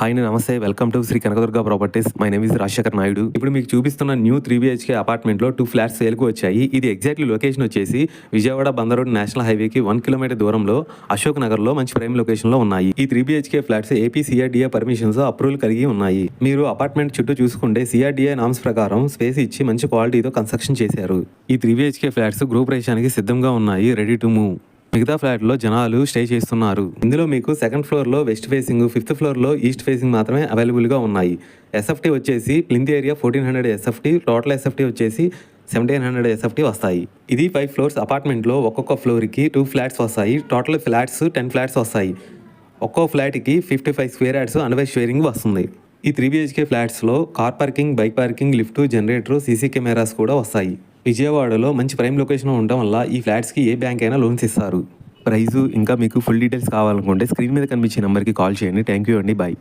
Hi నమస్తే. Welcome to Shri Kanakadurga properties my name is Rajashekar Naidu. ఇప్పుడు మీకు చూపిస్తున్న న్యూ త్రీ బిహెచ్కే అపార్ట్మెంట్లో టూ ఫ్లాట్స్ సేల్కు వచ్చాయి. ఇది ఎగ్జాక్ట్లీ లొకేషన్ వచ్చేసి విజయవాడ బందరోడ్ నేషనల్ హైవేకి వన్ కిలోమీటర్ దూరంలో అశోక్ నగర్లో మంచి ప్రైమ్ లొకేషన్లో ఉన్నాయి. ఈ three BHK flats AP CRDA permissions approval కలిగి ఉన్నాయి. మీరు అపార్ట్మెంట్ చుట్టూ చూసుకుంటే సిఆర్డిఏ నామ్స్ ప్రకారం స్పేస్ ఇచ్చి మంచి క్వాలిటీతో కన్స్ట్రక్షన్ చేశారు. ఈ త్రీ బిహెచ్కే ఫ్లాట్స్ గృహ రేషానికి సిద్ధంగా ఉన్నాయి. రెడీ టు మూవ్ మిగతా ఫ్లాట్లో జనాలు స్టే చేస్తున్నారు. ఇందులో మీకు సెకండ్ ఫ్లోర్లో వెస్ట్ ఫేసింగ్ ఫిఫ్త్ ఫ్లోర్లో ఈస్ట్ ఫేసింగ్ మాత్రమే అవైలబుల్గా ఉన్నాయి. ఎస్ఎఫ్టీ వచ్చేసి plinth area fourteen hundred SFT total SFT వచ్చేసి సెవెంటీన్ హండ్రెడ్ ఎస్ఎఫ్టీ వస్తాయి. ఇది ఫైవ్ ఫ్లోర్స్ అపార్ట్మెంట్లో ఒక్కొక్క ఫ్లోర్కి టూ ఫ్లాట్స్ వస్తాయి. టోటల్ ఫ్లాట్స్ టెన్ ఫ్లాట్స్ వస్తాయి. ఒక్కో ఫ్లాట్కి ఫిఫ్టీ ఫైవ్ స్క్వేర్ యాడ్స్ అనవై షేరింగ్ వస్తుంది. ఈ three BHK ఫ్లాట్స్లో car parking bike parking lift generator CC cameras కూడా వస్తాయి. విజయవాడలో మంచి ప్రైమ్ లొకేషన్ ఉండడం వల్ల ఈ ఫ్లాట్స్కి ఏ బ్యాంక్ అయినా లోన్స్ ఇస్తారు. ప్రైజు ఇంకా మీకు ఫుల్ డీటెయిల్స్ కావాలనుకుంటే స్క్రీన్ మీద కనిపించే నెంబర్కి కాల్ చేయండి. థ్యాంక్ యూ అండి. బాయ్